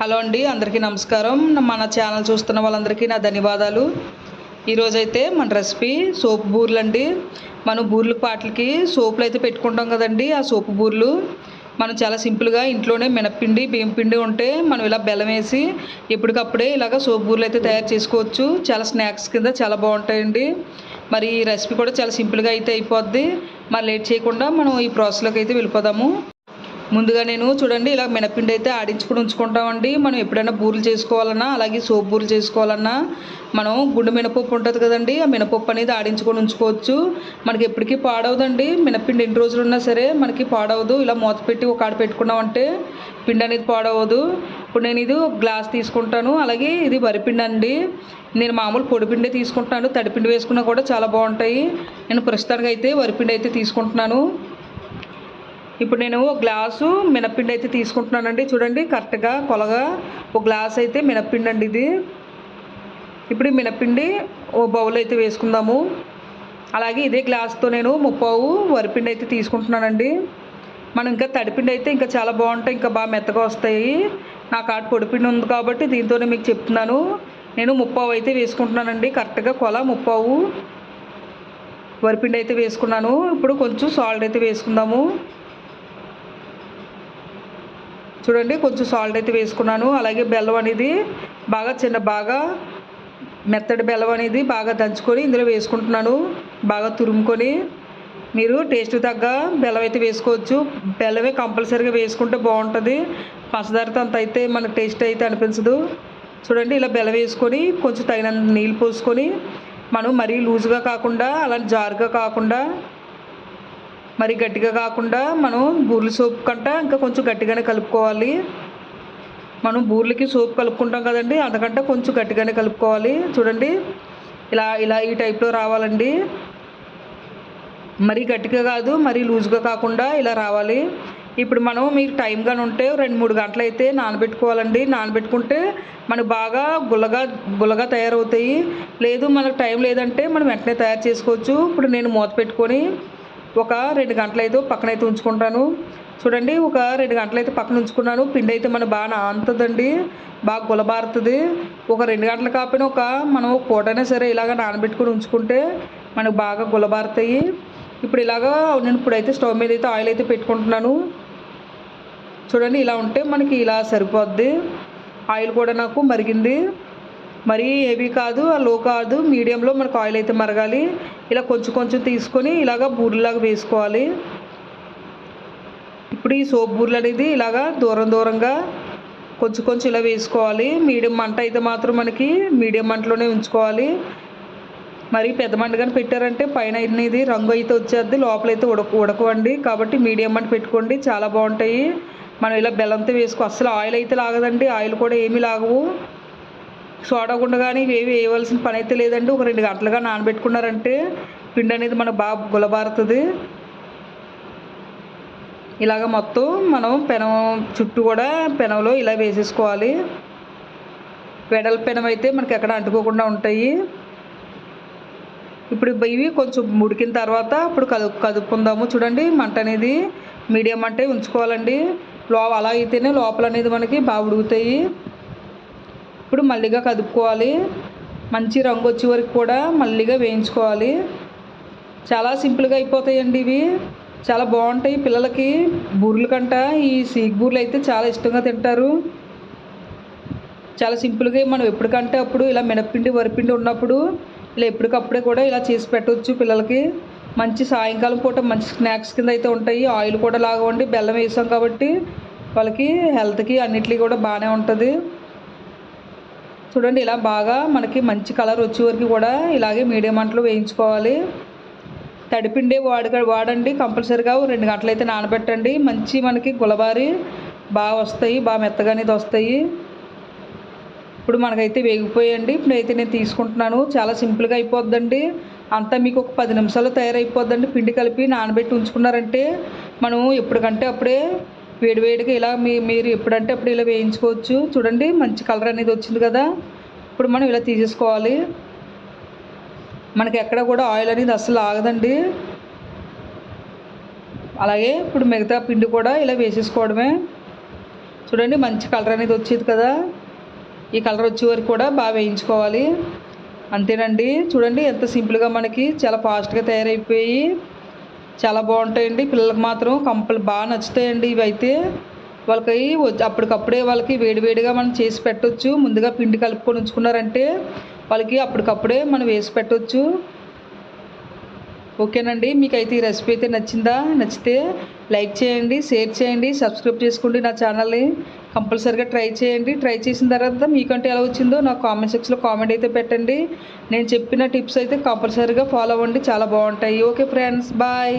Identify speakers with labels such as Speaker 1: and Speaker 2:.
Speaker 1: Hello అండి అందరికీ నమస్కారం. మన ఛానల్ చూస్తున్న వాళ్ళందరికీ నా ధన్యవాదాలు. ఈరోజైతే మన రెసిపీ సోపు బూరెలు అండి. మనం బూరెల పాటలకి సోపులు అయితే పెట్టుకుంటాం కదండి ఆ సోపు బూరెలు. మనం చాలా సింపుల్గా ఇంట్లోనే మినప్పిండి బియ్యం పిండి ఉంటే మనం ఇలా బెల్లం వేసి ఎప్పటికప్పుడే ఇలాగ సోపు బూరెలు అయితే తయారు చేసుకోవచ్చు. చాలా స్నాక్స్ కింద చాలా బాగుంటాయండి. మరి ఈ రెసిపీ కూడా చాలా సింపుల్గా అయితే అయిపోద్ది. మరి లేట్ చేయకుండా మనం ఈ ప్రాసెస్లోకి అయితే వెళ్ళిపోదాము. ముందుగా నేను చూడండి ఇలా మినపిండి అయితే ఆడించుకుని ఉంచుకుంటామండి. మనం ఎప్పుడైనా బూరెలు చేసుకోవాలన్నా అలాగే సోప్ బూరెలు చేసుకోవాలన్నా మనం గుండు మినపప్పు ఉంటుంది కదండి ఆ మినపప్పు అనేది ఆడించుకొని ఉంచుకోవచ్చు. మనకి ఎప్పటికీ పాడవదండి. మినపిండి ఎన్ని రోజులు ఉన్నా సరే మనకి పాడవదు. ఇలా మూత పెట్టి ఒక ఆడ పెట్టుకున్నామంటే పిండి అనేది పాడవదు. ఇప్పుడు నేను ఇది ఒక గ్లాస్ తీసుకుంటాను. అలాగే ఇది వరిపిండి అండి. నేను మామూలు పొడిపిండే తీసుకుంటున్నాను. తడిపిండి వేసుకున్నా కూడా చాలా బాగుంటాయి. నేను ప్రస్తుతానికి అయితే వరిపిండి అయితే తీసుకుంటున్నాను. ఇప్పుడు నేను ఒక గ్లాసు మినప్పిండి అయితే తీసుకుంటున్నానండి. చూడండి కరెక్ట్గా కొలగా ఒక గ్లాస్ అయితే మినప్పిండి అండి ఇది. ఇప్పుడు ఈ మినప్పిండి ఓ బౌల్ అయితే వేసుకుందాము. అలాగే ఇదే గ్లాస్తో నేను ముప్పావు వరిపిండి అయితే తీసుకుంటున్నానండి. మనం ఇంకా తడిపిండి అయితే ఇంకా చాలా బాగుంటాయి ఇంకా బాగా మెత్తగా వస్తాయి. నాకు ఆట పొడిపిండి ఉంది కాబట్టి దీంతోనే మీకు చెప్తున్నాను. నేను ముప్పావు అయితే వేసుకుంటున్నానండి. కరెక్ట్గా కొల ముప్పావు వరిపిండి అయితే వేసుకున్నాను. ఇప్పుడు కొంచెం సాల్ట్ అయితే వేసుకుందాము. చూడండి కొంచెం సాల్ట్ అయితే వేసుకున్నాను. అలాగే బెల్లం అనేది బాగా చిన్న బాగా మెత్తడి బెల్లం అనేది బాగా దంచుకొని ఇందులో వేసుకుంటున్నాను. బాగా తురుముకొని మీరు టేస్ట్ తగ్గ బెల్లం అయితే వేసుకోవచ్చు. బెల్లమే కంపల్సరీగా వేసుకుంటే బాగుంటుంది. పంచదారతో అంత అయితే మనకు టేస్ట్ అయితే అనిపించదు. చూడండి ఇలా బెల్లం వేసుకొని కొంచెం తగినంత నీళ్ళు పోసుకొని మనం మరీ లూజ్గా కాకుండా అలాంటి జారుగా కాకుండా మరి గట్టిగా కాకుండా మనం బూర్ల సోప్ కంట ఇంకా కొంచెం గట్టిగానే కలుపుకోవాలి. మనం బూర్లకి సోప్ కలుపుకుంటాం కదండి అంతకంటే కొంచెం గట్టిగానే కలుపుకోవాలి. చూడండి ఇలా ఇలా ఈ టైప్లో రావాలండి. మరీ గట్టిగా కాదు మరీ లూజ్గా కాకుండా ఇలా రావాలి. ఇప్పుడు మనం మీకు టైంగా ఉంటే రెండు మూడు గంటలు అయితే నానబెట్టుకోవాలండి. నానబెట్టుకుంటే మనకు బాగా గుల్లగా గుల్లగా తయారవుతాయి. లేదు మనకు టైం లేదంటే మనం వెంటనే తయారు చేసుకోవచ్చు. ఇప్పుడు నేను మూత పెట్టుకొని ఒక రెండు గంటలు అయితే పక్కన అయితే ఉంచుకుంటాను. చూడండి ఒక రెండు గంటలు అయితే పక్కన ఉంచుకున్నాను. పిండి అయితే మన బాగా నానుతుందండి బాగా గులబారుతుంది. ఒక రెండు గంటలు కాకపోయినా ఒక మనం పూటైనా సరే ఇలాగ నానబెట్టుకుని ఉంచుకుంటే మనకు బాగా గులబారుతాయి. ఇప్పుడు ఇలాగా నేను ఇప్పుడైతే స్టవ్ మీద అయితే ఆయిల్ అయితే పెట్టుకుంటున్నాను. చూడండి ఇలా ఉంటే మనకి ఇలా సరిపోద్ది. ఆయిల్ కూడా నాకు మరిగింది. మరీ హెవీ కాదు లో కాదు మీడియంలో మనకు ఆయిల్ అయితే మరగాలి. ఇలా కొంచెం కొంచెం తీసుకొని ఇలాగ బూరెలాగా వేసుకోవాలి. ఇప్పుడు ఈ సోప్ బూరెలు అనేది ఇలాగా దూరం దూరంగా కొంచెం కొంచెం ఇలా వేసుకోవాలి. మీడియం మంట అయితే మాత్రం మనకి మీడియం మంటలోనే ఉంచుకోవాలి. మరి పెద్ద మంట కానీ పెట్టారంటే పైన అనేది రంగు అయితే వచ్చేది లోపలైతే ఉడక ఉడకవండి. కాబట్టి మీడియం మంట పెట్టుకోండి చాలా బాగుంటాయి. మనం ఇలా బెల్లంతో వేసుకో అసలు ఆయిల్ అయితే లాగదండి. ఆయిల్ కూడా ఏమీ లాగవు. సోడా గుండ కానీ ఇవేవి వేయవలసిన పని అయితే లేదండి. ఒక రెండు గంటలుగా నానబెట్టుకున్నారంటే పిండి అనేది మనకు బాగా గులబారుతుంది. ఇలాగ మొత్తం మనం పెనం చుట్టూ కూడా పెనంలో ఇలా వేసేసుకోవాలి. వెడల పెనం అయితే మనకి ఎక్కడ అంటుకోకుండా ఉంటాయి. ఇప్పుడు ఇవి కొంచెం ఉడికిన తర్వాత ఇప్పుడు కదుపు కదుపుకుందాము. చూడండి మంట అనేది మీడియం అంటే ఉంచుకోవాలండి. లో అలా అయితేనే లోపల అనేది మనకి బాగా ఉడుకుతాయి. ఇప్పుడు మళ్ళీగా కదుపుకోవాలి. మంచి రంగు వచ్చే వరకు కూడా మళ్ళీగా వేయించుకోవాలి. చాలా సింపుల్గా అయిపోతాయండి ఇవి. చాలా బాగుంటాయి పిల్లలకి. బూరెల కంట ఈ సీక్ బూరెలు అయితే చాలా ఇష్టంగా తింటారు. చాలా సింపుల్గా మనం ఎప్పటికంటే అప్పుడు ఇలా మినప్పిండి వరిపిండి ఉన్నప్పుడు ఇలా ఎప్పటికప్పుడే కూడా ఇలా చేసి పెట్టవచ్చు పిల్లలకి. మంచి సాయంకాలం పూట మంచి స్నాక్స్ కింద అయితే ఉంటాయి. ఆయిల్ కూడా లాగవండి. బెల్లం వేసాం కాబట్టి వాళ్ళకి హెల్త్కి అన్నిటికీ కూడా బాగానే ఉంటుంది. చూడండి ఇలా బాగా మనకి మంచి కలర్ వచ్చే వరకు కూడా ఇలాగే మీడియం మంటలో వేయించుకోవాలి. తడిపిండే వాడ వాడండి కంపల్సరీగా. రెండు గంటలు అయితే నానబెట్టండి. మంచి మనకి గులబారి బాగా వస్తాయి బాగా మెత్తగా అనేది వస్తాయి. ఇప్పుడు మనకైతే వేగిపోయండి. ఇప్పుడు అయితే నేను తీసుకుంటున్నాను. చాలా సింపుల్గా అయిపోద్దండి. అంతా మీకు ఒక పది నిమిషాలు తయారైపోద్దండి. పిండి కలిపి నానబెట్టి ఉంచుకున్నారంటే మనం ఎప్పటికంటే అప్పుడే వేడివేడిగా ఇలా మీ మీరు ఎప్పుడంటే అప్పుడు ఇలా వేయించుకోవచ్చు. చూడండి మంచి కలర్ అనేది వచ్చింది కదా. ఇప్పుడు మనం ఇలా తీసేసుకోవాలి. మనకి ఎక్కడ కూడా ఆయిల్ అనేది అస్సలు ఆగదండి. అలాగే ఇప్పుడు మిగతా పిండి కూడా ఇలా వేసేసుకోవడమే. చూడండి మంచి కలర్ అనేది వచ్చేది కదా. ఈ కలర్ వచ్చే వరకు కూడా బాగా వేయించుకోవాలి. అంతేనండి. చూడండి ఎంత సింపుల్గా మనకి చాలా ఫాస్ట్గా తయారైపోయి చాలా బాగుంటాయండి. పిల్లలకు మాత్రం కంపల్ బాగా నచ్చుతాయండి ఇవి అయితే వాళ్ళకి అప్పటికప్పుడే వాళ్ళకి వేడివేడిగా మనం చేసి పెట్టవచ్చు ముందుగా పిండి కలుపుకొని ఉంచుకున్నారంటే వాళ్ళకి అప్పటికప్పుడే మనం వేసి పెట్టవచ్చు ఓకేనండి. మీకైతే ఈ రెసిపీ అయితే నచ్చిందా? నచ్చితే లైక్ చేయండి షేర్ చేయండి సబ్స్క్రైబ్ చేసుకోండి నా ఛానల్ని. కంపల్సరీగా ట్రై చేయండి. ట్రై చేసిన తర్వాత మీకంటే ఎలా వచ్చిందో నాకు కామెంట్ సెక్షన్లో కామెంట్ అయితే పెట్టండి. నేను చెప్పిన టిప్స్ అయితే కంపల్సరీగా ఫాలో అవ్వండి. చాలా బాగుంటాయి. Okay friends. బాయ్.